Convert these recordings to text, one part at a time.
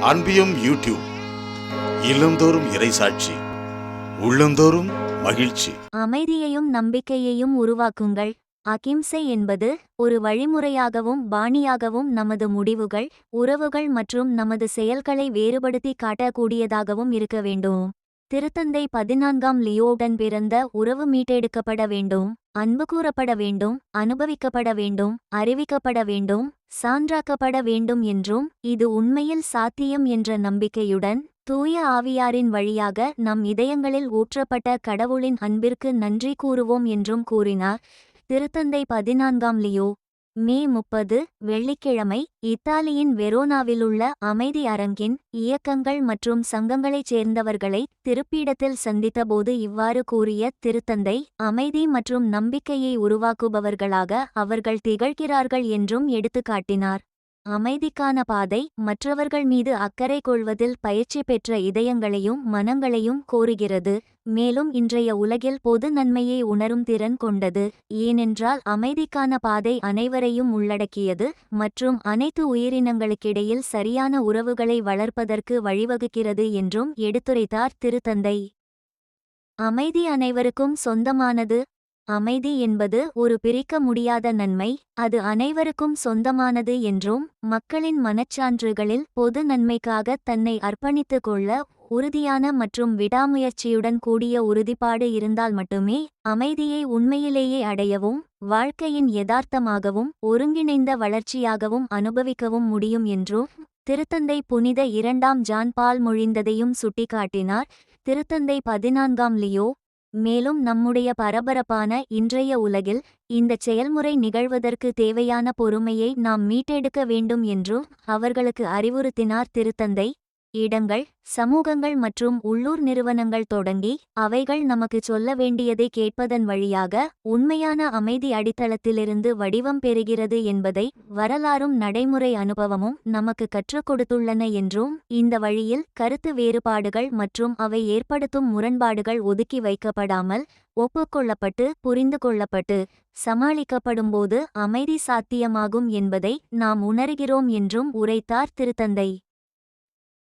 அன்பியும் YouTube இல்லந்தோறும் இறைசாட்சி உள்ளந்தோறும் மகிழ்ச்சி. அமைதியையும் நம்பிக்கையையும் உருவாக்குங்கள். அகிம்சை என்பது ஒரு வழிமுறையாகவும் பாணியாகவும் நமது முடிவுகள் உறவுகள் மற்றும் நமது செயல்களை வேறுபடுத்தி காட்டக்கூடியதாகவும் இருக்க வேண்டும். திருத்தந்தை பதினான்காம் லியோவுடன் பிறந்த உறவு மீட்டெடுக்கப்பட வேண்டும். அன்பு கூறப்பட வேண்டும் அனுபவிக்கப்பட வேண்டும் அறிவிக்கப்பட வேண்டும். சான்றாக்கப்பட வேண்டும் என்றும் இது உண்மையில் சாத்தியம் என்ற நம்பிக்கையுடன் தூய ஆவியாரின் வழியாக நம் இதயங்களில் ஊற்றப்பட்ட கடவுளின் அன்பிற்கு நன்றி கூறுவோம் என்றும் கூறினார். திருத்தந்தை பதினான்காம் லியோ மே முப்பது வெள்ளிக்கிழமை இத்தாலியின் வெரோனாவிலுள்ள அமைதி அரங்கின் இயக்கங்கள் மற்றும் சங்கங்களைச் சேர்ந்தவர்களை திருப்பீடத்தில் சந்தித்தபோது இவ்வாறு கூறிய திருத்தந்தை அமைதி மற்றும் நம்பிக்கையை உருவாக்குபவர்களாக அவர்கள் திகழ்கிறார்கள் என்றும் எடுத்துக்காட்டினார். அமைதிக்கான பாதை மற்றவர்கள் மீது அக்கறை கொள்வதில் பயிற்சி பெற்ற இதயங்களையும் மனங்களையும் கோருகிறது. மேலும் இன்றைய உலகில் பொது நன்மையை உணரும் திறன் கொண்டது. ஏனென்றால் அமைதிக்கான பாதை அனைவரையும் உள்ளடக்கியது மற்றும் அனைத்து உயிரினங்களுக்கிடையில் சரியான உறவுகளை வளர்ப்பதற்கு வழிவகுக்கிறது என்றும் எடுத்துரைத்தார் திருத்தந்தை. அமைதி அனைவருக்கும் சொந்தமானது அமைதி என்பது ஒரு பிரிக்க முடியாத நன்மை அது அனைவருக்கும் சொந்தமானது என்றும் மக்களின் மனச்சான்றுகளில் பொது நன்மைக்காக தன்னை அர்ப்பணித்து கொள்ள உறுதியான மற்றும் விடாமுயற்சியுடன் கூடிய உறுதிப்பாடு இருந்தால் மட்டுமே அமைதியை உண்மையிலேயே அடையவும் வாழ்க்கையின் யதார்த்தமாகவும் ஒருங்கிணைந்த வளர்ச்சியாகவும் அனுபவிக்கவும் முடியும் என்றும் திருத்தந்தை புனித இரண்டாம் ஜான் பால் மொழிந்ததையும் சுட்டிக்காட்டினார். திருத்தந்தை பதினான்காம் லியோ மேலும் நம்முடைய பரபரப்பான இன்றைய உலகில் இந்தச் செயல்முறை நிகழ்வதற்கு தேவையான பொறுமையை நாம் மீட்டெடுக்க வேண்டும் என்றும் அவர்களுக்கு அறிவுறுத்தினார் திருத்தந்தை இடங்கள் சமூகங்கள் மற்றும் உள்ளூர் நிறுவனங்கள் தொடங்கி அவைகள் நமக்கு சொல்ல வேண்டியதை கேட்பதன் வழியாக உண்மையான அமைதி அடித்தளத்திலிருந்து வடிவம் பெறுகிறது என்பதை வரலாறும் நடைமுறை அனுபவமும் நமக்கு கற்றுக் கொடுத்துள்ளன என்றும் இந்த வழியில் கருத்து வேறுபாடுகள் மற்றும் அவை ஏற்படுத்தும் முரண்பாடுகள் ஒதுக்கி வைக்கப்படாமல் ஒப்புக்கொள்ளப்பட்டு புரிந்து கொள்ளப்பட்டு சமாளிக்கப்படும்போது அமைதி சாத்தியமாகும் என்பதை நாம் உணர்கிறோம் என்றும் உரைத்தார் திருத்தந்தை.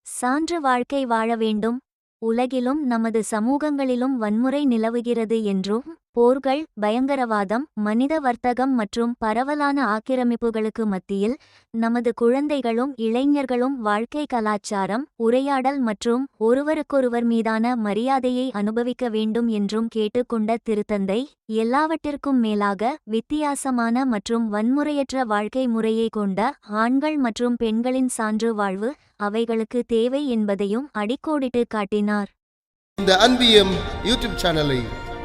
சான்று வாழ்க்கை வாழ வேண்டும். உலகிலும் நமது சமூகங்களிலும் வன்முறை நிலவுகிறது என்றும் போர்கள் பயங்கரவாதம் மனித வர்த்தகம் மற்றும் பரவலான ஆக்கிரமிப்புகளுக்கு மத்தியில் நமது குழந்தைகளும் இளைஞர்களும் வாழ்க்கை கலாச்சாரம் உரையாடல் மற்றும் ஒருவருக்கொருவர் மீதான மரியாதையை அனுபவிக்க வேண்டும் என்றும் கேட்டுக்கொண்ட திருத்தந்தை எல்லாவற்றிற்கும் மேலாக வித்தியாசமான மற்றும் வன்முறையற்ற வாழ்க்கை முறையை கொண்ட ஆண்கள் மற்றும் பெண்களின் சான்று வாழ்வு அவைகளுக்கு தேவை என்பதையும் அடிக்கோடிட்டு காட்டினார். இந்த அன்பியம் யூடியூப் சேனலை